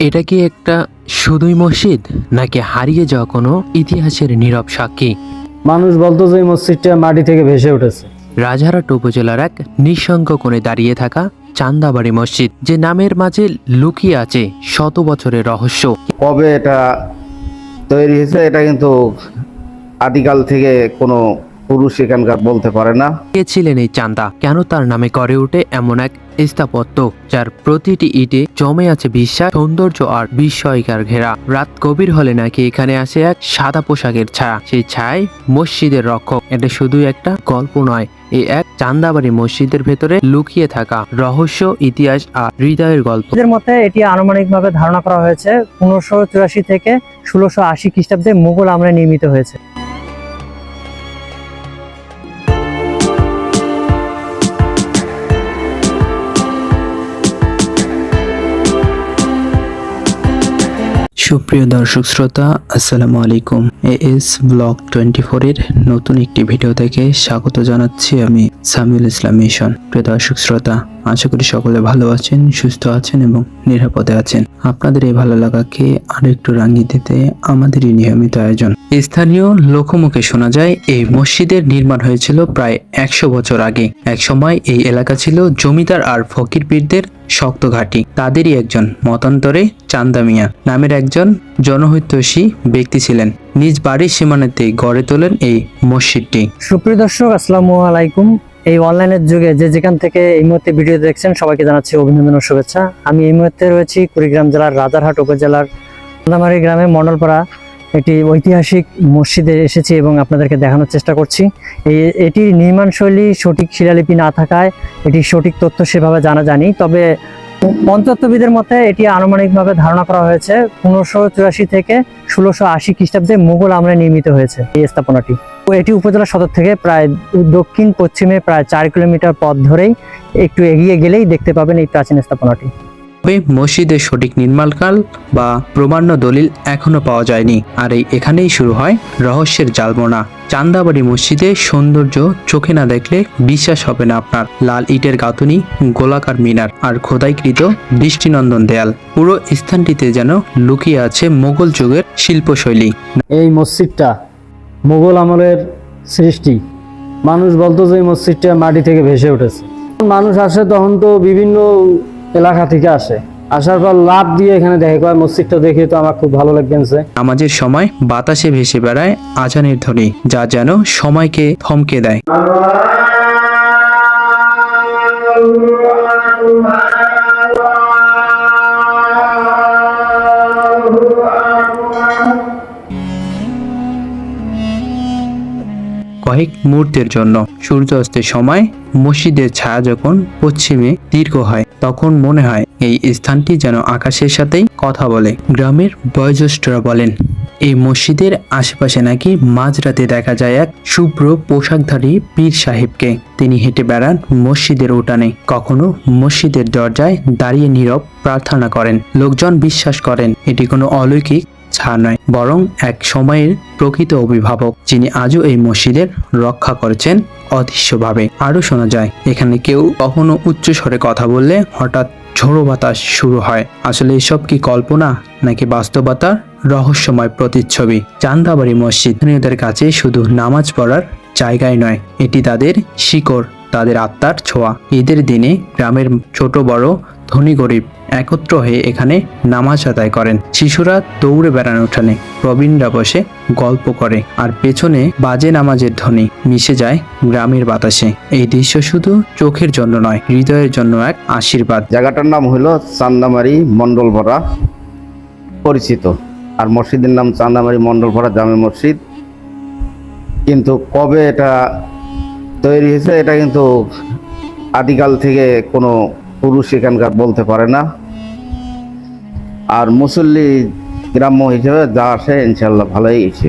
এটা কি একটা শুধুই মসজিদ নাকি হারিয়ে যাওয়া কোনো ইতিহাসের নীরব সাক্ষী? মানুষ বলতো যে মসজিদটা মাটি থেকে ভেসে উঠেছে। রাজারহাট উপজেলার এক নিঃসঙ্গ কোণে দাঁড়িয়ে থাকা চান্দাবাড়ি মসজিদ যে নামের মাঝে লুকিয়ে আছে শত বছরের রহস্য। কবে এটা তৈরি হয়েছে এটা কিন্তু আদিকাল থেকে কোনো পুরুষ এখানকার বলতে পারে না। কে ছিলেন এই চান্দা? কেন তার নামে গড়ে ওঠে এমন এক স্থাপত্য, যার প্রতিটি ইটে জমে আছে বিশ্বাস, সৌন্দর্য আর বিস্ময়কার ঘেরা। রাত গভীর হলে নাকি এখানে আসে এক সাদা পোশাকের ছায়া। সেই ছায় মসজিদের রক্ষক। এটা শুধু একটা গল্প নয় এই এক চান্দাবাড়ি মসজিদের ভেতরে লুকিয়ে থাকা রহস্য, ইতিহাস আর হৃদয়ের গল্প। এদের মতে এটি আনুমানিকভাবে ধারণা করা হয়েছে পনেরোশো চুরাশি থেকে ষোলোশো আশি খ্রিস্টাব্দে মুঘল আমলে নির্মিত হয়েছে। সুপ্রিয় দর্শক শ্রোতা আসসালামু আলাইকুম। এ এস ব্লক টোয়েন্টি ফোরের নতুন একটি ভিডিও থেকে স্বাগত জানাচ্ছি আমি সামিউল ইসলাম মিশন। প্রিয় দর্শক শ্রোতা, আশা করি সকলে ভালো আছেন, সুস্থ আছেন এবং নিরাপদে আছেন। আপনাদের এই ভালো লাগাকে আরও একটু রাঙিয়ে দিতে আমাদেরই নিয়মিত আয়োজন। স্থানীয় লোকমুখে শোনা যায়, এই মসজিদের নির্মাণ হয়েছিল প্রায় একশো বছর আগে। এক সময় এই এলাকা ছিল জমিদার আর ফকির পীরদের শক্ত ঘাঁটি। তাদেরই একজন মতান্তরে চান্দা মিয়া নামের একজন জনহিতৈষী ব্যক্তি ছিলেন। নিজ বাড়ির সীমানাতে গড়ে তোলেন এই মসজিদটি। সুপ্রিয় দর্শক, আসসালামু আলাইকুম। এই অনলাইনের যুগে যে যেখান থেকে এই মুহূর্তে ভিডিও দেখছেন, সবাইকে জানাচ্ছি অভিনন্দন ও শুভেচ্ছা। আমি এই মুহূর্তে রয়েছি কুড়িগ্রাম জেলার রাজারহাট উপজেলার চান্দামারি গ্রামে মন্ডলপাড়া একটি ঐতিহাসিক মসজিদে এসেছি এবং আপনাদেরকে দেখানোর চেষ্টা করছি। এই এটির নির্মাণশৈলী সঠিক শিলালিপি না থাকায় এটির সঠিক তথ্য সেভাবে জানা যায়নি, তবে পঞ্চত্ববিদের মতে এটি আনুমানিকভাবে ধারণা করা হয়েছে পনেরোশো চুরাশি থেকে ষোলোশো আশি খ্রিস্টাব্দে মুঘল আমলে নির্মিত হয়েছে এই স্থাপনাটি। এটি উপজেলা সদর থেকে প্রায় দক্ষিণ পশ্চিমে প্রায় চার কিলোমিটার পথ ধরেই একটু এগিয়ে গেলেই দেখতে পাবেন এই প্রাচীন স্থাপনাটি। তবে মসজিদের সঠিক নির্মাণকাল বা প্রমাণ্য দলিল এখনও পাওয়া যায়নি। আর এই এখানেই শুরু হয় রহস্যের জালমোনা। চান্দাবাড়ি মসজিদে সৌন্দর্য চোখে না দেখলে বিশ্বাস হবে না আপনার। লাল ইটের গাঁথুনি, গোলাকার মিনার আর খোদাইকৃত দৃষ্টিনন্দন দেয়াল। পুরো স্থানটিতে যেন লুকিয়ে আছে মোগল যুগের শিল্পশৈলী। এই মসজিদটা মুঘল আমলের সৃষ্টি। মানুষ বলতো যে এই মসজিদটা মাটি থেকে ভেসে উঠেছে। মানুষ আসে তখন তো বিভিন্ন এলাকা থেকে আসে। আসার পর লাভ দিয়ে এখানে দেখে কয়, মসজিদটা দেখে তো আমার খুব ভালো লাগছে নামাজের সময় বাতাসে ভেসে বেড়ায় আজানের ধ্বনি, যা যেন সময়কে থমকে দেয়। কয়েক মুহূর্তের জন্য সূর্যাস্তের সময় মসজিদের ছায়া যখন পশ্চিমে দীর্ঘ হয় তখন মনে হয় এই স্থানটি যেন আকাশের সাথেই কথা বলে। গ্রামের বয়োজ্যেষ্ঠরা বলেন, এই মসজিদের আশেপাশে নাকি মাঝরাতে দেখা যায় এক শুভ্র পোশাকধারী পীর সাহেবকে। তিনি হেঁটে বেড়ান মসজিদের উঠানে। কখনো মসজিদের দরজায় দাঁড়িয়ে নীরব প্রার্থনা করেন। লোকজন বিশ্বাস করেন, এটি কোনো অলৌকিক ছা নয়, বরং এক সময়ের প্রকৃত অভিভাবক, যিনি আজও এই মসজিদের রক্ষা করেছেন অদৃশ্যভাবে। আরও শোনা যায়, এখানে কেউ কখনো উচ্চ স্বরে কথা বললে হঠাৎ ঝোড়ো বাতাস শুরু হয়। আসলে এসব কি কল্পনা, নাকি বাস্তবতার রহস্যময় প্রতিচ্ছবি? চান্দাবাড়ি মসজিদ স্থানীয়দের কাছে শুধু নামাজ পড়ার জায়গায় নয়, এটি তাদের শিকড়, তাদের আত্মার ছোঁয়া। ঈদের দিনে গ্রামের ছোট বড় ধনী গরিব একত্র হয়ে এখানে নামাজ আদায় করেন। শিশুরা দৌড়ে বেড়ানো উঠানে প্রবীণরা বসে গল্প করে আর পেছনে বাজে নামাজের ধ্বনি মিশে যায় গ্রামের বাতাসে। এই দৃশ্য শুধু চোখের জন্য নয়, হৃদয়ের জন্য এক আশীর্বাদ। জায়গাটার নাম হলো চান্দামারি মণ্ডলভরা, পরিচিত। আর মসজিদের নাম চান্দামারি মণ্ডলভরা জামে মসজিদ। কিন্তু কবে এটা তৈরি হয়েছে, এটা কিন্তু আদিকাল থেকে কোনো পুরুষ এখানকার বলতে পারে না। আর মুসল্লি গ্রাম্য হিসেবে যা আসে ইনশাল্লাহ ভালোই গেছে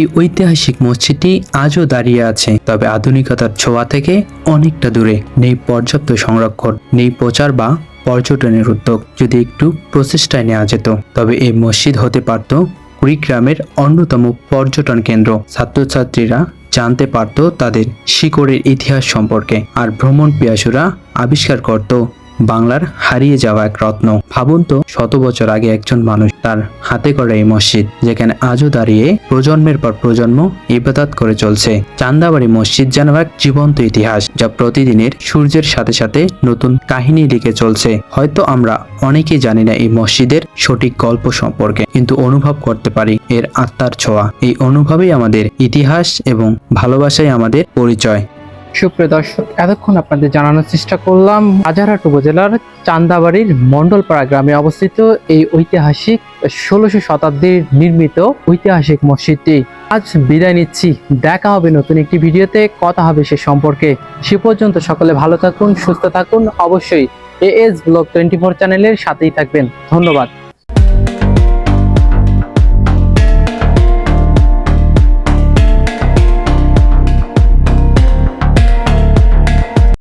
এই ঐতিহাসিক মসজিদটি আজও দাঁড়িয়ে আছে, তবে আধুনিকতার ছোঁয়া থেকে অনেকটা দূরে। নেই পর্যাপ্ত সংরক্ষণ, নেই প্রচার বা পর্যটনের উদ্যোগ, যদি একটু প্রচেষ্টায় নেওয়া যেত। তবে এই মসজিদ হতে পারত কুড়িগ্রামের অন্যতম পর্যটন কেন্দ্র। ছাত্রছাত্রীরা জানতে পারত তাদের শিকড়ের ইতিহাস সম্পর্কে, আর ভ্রমণ পিয়াসুরা আবিষ্কার করত বাংলার হারিয়ে যাওয়া এক রত্ন। ভাবুন তো, শত বছর আগে একজন মানুষ তার হাতে করে এই মসজিদ, যেখানে আজও দাঁড়িয়ে প্রজন্মের পর প্রজন্ম ইবাদত করে চলছে। চান্দাবাড়ি মসজিদ যেন এক জীবন্ত ইতিহাস, যা প্রতিদিনের সূর্যের সাথে সাথে নতুন কাহিনী লিখে চলছে। হয়তো আমরা অনেকেই জানি না এই মসজিদের সঠিক গল্প সম্পর্কে, কিন্তু অনুভব করতে পারি এর আত্মার ছোঁয়া। এই অনুভবেই আমাদের ইতিহাস এবং ভালোবাসাই আমাদের পরিচয়। সুপ্রিয় দর্শক, এতক্ষণ আপনাদের জানানোর চেষ্টা করলাম রাজারহাট উপজেলার চান্দাবাড়ির মন্ডলপাড়া গ্রামে অবস্থিত এই ঐতিহাসিক ষোলোশো শতাব্দীর নির্মিত ঐতিহাসিক মসজিদটি। আজ বিদায় নিচ্ছি। দেখা হবে নতুন একটি ভিডিওতে। কথা হবে সে সম্পর্কে। সে পর্যন্ত সকলে ভালো থাকুন, সুস্থ থাকুন। অবশ্যই এএস ব্লগ টোয়েন্টি ফোর চ্যানেলের সাথেই থাকবেন। ধন্যবাদ।